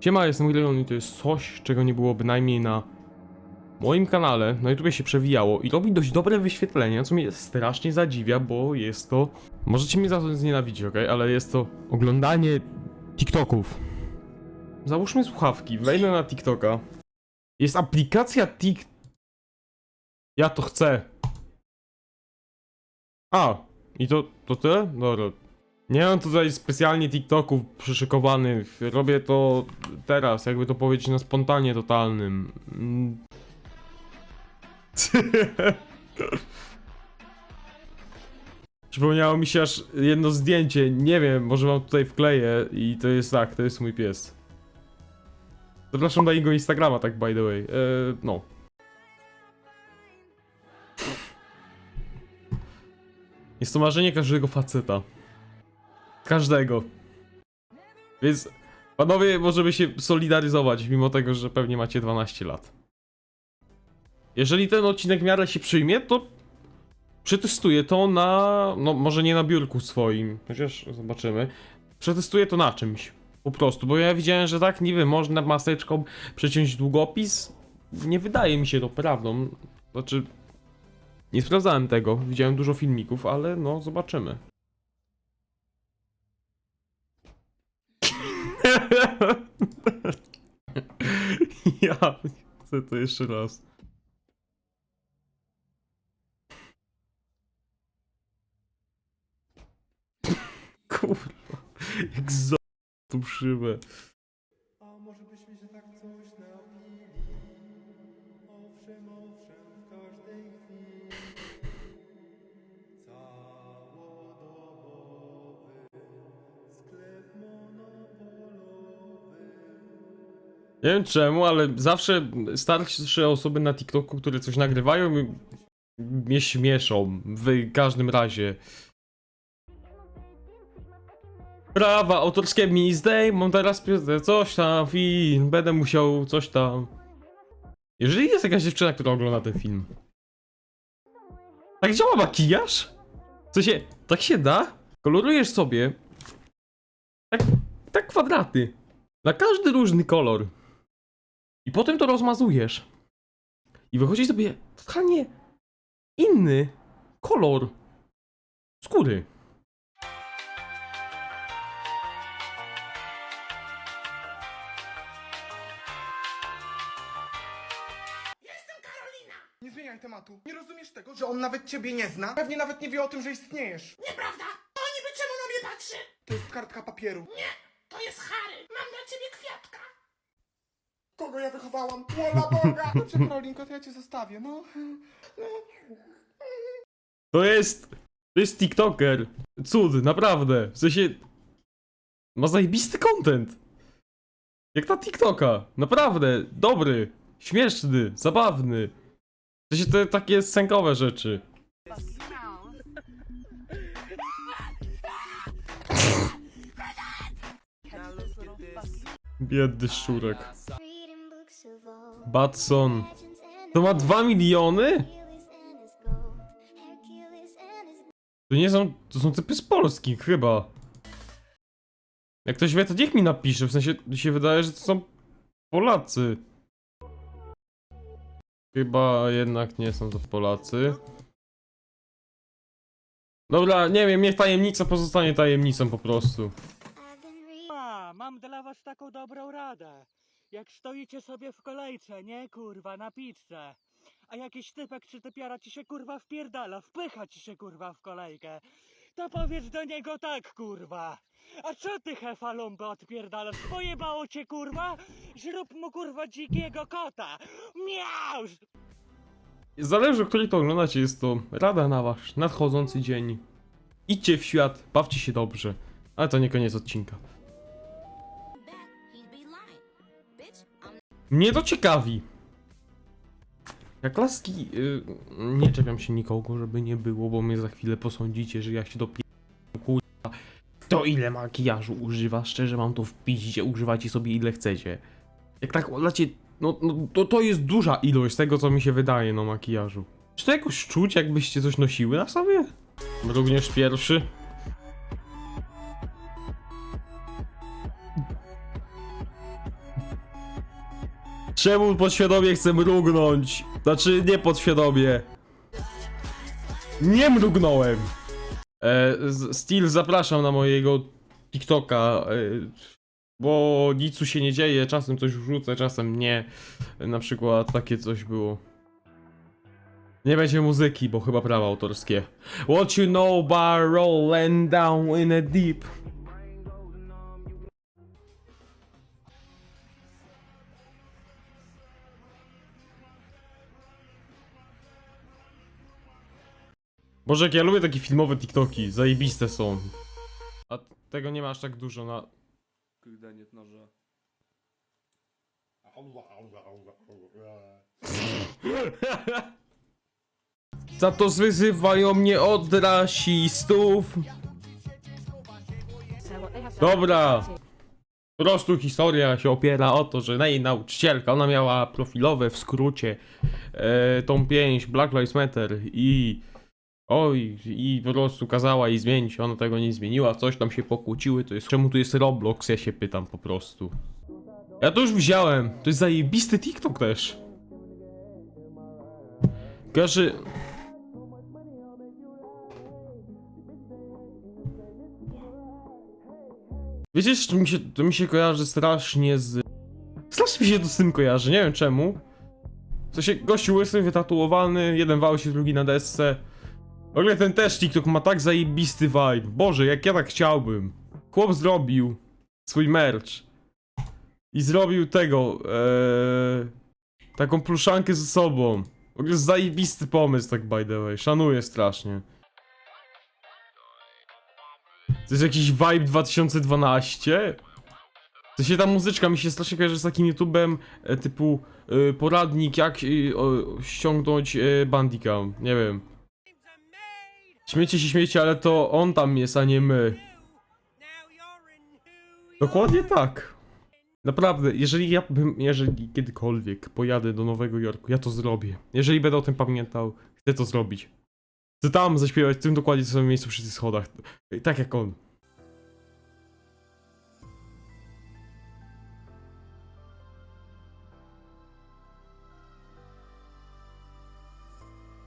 Siema, jestem Leon i to jest coś, czego nie było bynajmniej na moim kanale. Na YouTube się przewijało i robi dość dobre wyświetlenia, co mnie strasznie zadziwia, bo jest to... Możecie mnie za to znienawidzić, ok? Ale jest to oglądanie TikToków. Załóżmy słuchawki, wejdę na TikToka. Jest aplikacja Tik... Ja to chcę. A, i to, to tyle? Dobra. Nie mam tutaj specjalnie TikToków przyszykowanych. Robię to teraz, jakby to powiedzieć, na spontanie totalnym. Mm. Przypomniało mi się aż jedno zdjęcie. Nie wiem, może wam tutaj wkleję i to jest tak, to jest mój pies. Zapraszam na jego Instagrama, tak by the way. Eee, no. Jest to marzenie każdego faceta. Każdego. Więc panowie, możemy się solidaryzować, mimo tego, że pewnie macie 12 lat. Jeżeli ten odcinek w miarę się przyjmie, to przetestuję to na. No, może nie na biurku swoim, chociaż zobaczymy. Przetestuję to na czymś. Po prostu, bo ja widziałem, że tak, wiem, można maseczką przeciąć długopis. Nie wydaje mi się to prawdą. Znaczy, nie sprawdzałem tego, widziałem dużo filmików, ale no, zobaczymy. ja chcę to jeszcze raz. Kurwa, jak szybę. Nie wiem czemu, ale zawsze starsze osoby na TikToku, które coś nagrywają, mnie śmieszą. W każdym razie. Prawa autorskie mi zdejmą teraz coś tam, film, będę musiał coś tam. Jeżeli jest jakaś dziewczyna, która ogląda ten film. Tak działa makijaż? W sensie, tak się da? Kolorujesz sobie tak, tak kwadraty. Na każdy różny kolor. I potem to rozmazujesz. I wychodzi sobie totalnie inny kolor skóry. Nie zmieniaj tematu. Nie rozumiesz tego, że on nawet ciebie nie zna? Pewnie nawet nie wie o tym, że istniejesz. Nieprawda! To niby czemu na mnie patrzy? To jest kartka papieru. Nie, to jest Harry. Mam dla ciebie kwiatka. Kogo ja wychowałam? Wola Boga! Dobrze, Karolinko, to ja cię zostawię, no. To jest. To jest TikToker. Cud, naprawdę. W sensie. Ma zajebisty content. Jak na TikToka. Naprawdę. Dobry. Śmieszny. Zabawny. W sensie te takie scenkowe rzeczy. Biedny szczurek. Batson. To ma 2 miliony? To nie są. To są typy z Polski, chyba. Jak ktoś wie, to niech mi napisze. W sensie mi się wydaje, że to są Polacy. Chyba jednak nie są to Polacy. Dobra, nie wiem, niech tajemnica pozostanie tajemnicą po prostu. A, mam dla was taką dobrą radę. Jak stoicie sobie w kolejce, nie kurwa, na pizzę, a jakiś typek czy typiara ci się kurwa wpierdala, wpycha ci się kurwa w kolejkę, to powiedz do niego tak kurwa. A co ty hefalumby odpierdalasz? Pojebało cię kurwa? Zrób mu kurwa dzikiego kota. Miał! Zależy, o której to oglądacie, jest to rada na wasz nadchodzący dzień. Idźcie w świat, bawcie się dobrze. Ale to nie koniec odcinka. Mnie to ciekawi. Jak laski... y, nie czepiam się nikogo, żeby nie było, bo mnie za chwilę posądzicie, że ja się dopiero kurwa. To ile makijażu używa? Szczerze mam to w piździe, używajcie sobie ile chcecie. Jak tak lacie... No, no to, to jest duża ilość tego, co mi się wydaje, no makijażu. Czy to jakoś czuć, jakbyście coś nosiły na sobie? Również pierwszy. Czemu podświadomie chcę mrugnąć? Znaczy, nie podświadomie. Nie mrugnąłem! E, Steel, zapraszam na mojego TikToka, e, bo nic tu się nie dzieje, czasem coś wrzucę, czasem nie. Na przykład takie coś było. Nie będzie muzyki, bo chyba prawa autorskie. What you know about rolling down in a deep? Boże, jak ja lubię takie filmowe TikToki, zajebiste są. A tego nie ma aż tak dużo na... Kurde, nie noża. Za to wyzywają mnie od rasistów. Dobra. Po prostu historia się opiera o to, że jej nauczycielka, ona miała profilowe w skrócie e, tą 5 Black Lives Matter i oj, i po prostu kazała jej zmienić, ona tego nie zmieniła, coś tam się pokłóciły, to jest, czemu tu jest Roblox, ja się pytam po prostu. Ja to już wziąłem, to jest zajebisty TikTok też. Każdy... Wiecie, to mi się, to mi się kojarzy strasznie z... Strasznie mi się to z tym kojarzy, nie wiem czemu. W sensie, gościu łysy, wytatuowany, jeden wał się, drugi na desce. W ogóle ten też TikTok ma tak zajebisty vibe. Boże, jak ja tak chciałbym. Chłop zrobił swój merch. I zrobił tego, ee, taką pluszankę ze sobą. W ogóle zajebisty pomysł, tak by the way. Szanuję strasznie. To jest jakiś vibe 2012? To się ta muzyczka mi się strasznie kojarzy z takim YouTubem e, typu e, poradnik jak e, o, ściągnąć e, Bandicam. Nie wiem. Śmiecie się śmiecie, ale to on tam jest, a nie my. Dokładnie tak. Naprawdę, jeżeli ja bym, jeżeli kiedykolwiek pojadę do Nowego Jorku, ja to zrobię. Jeżeli będę o tym pamiętał, chcę to zrobić. Chcę tam zaśpiewać, w tym dokładnie samym miejscu przy tych schodach. Tak jak on.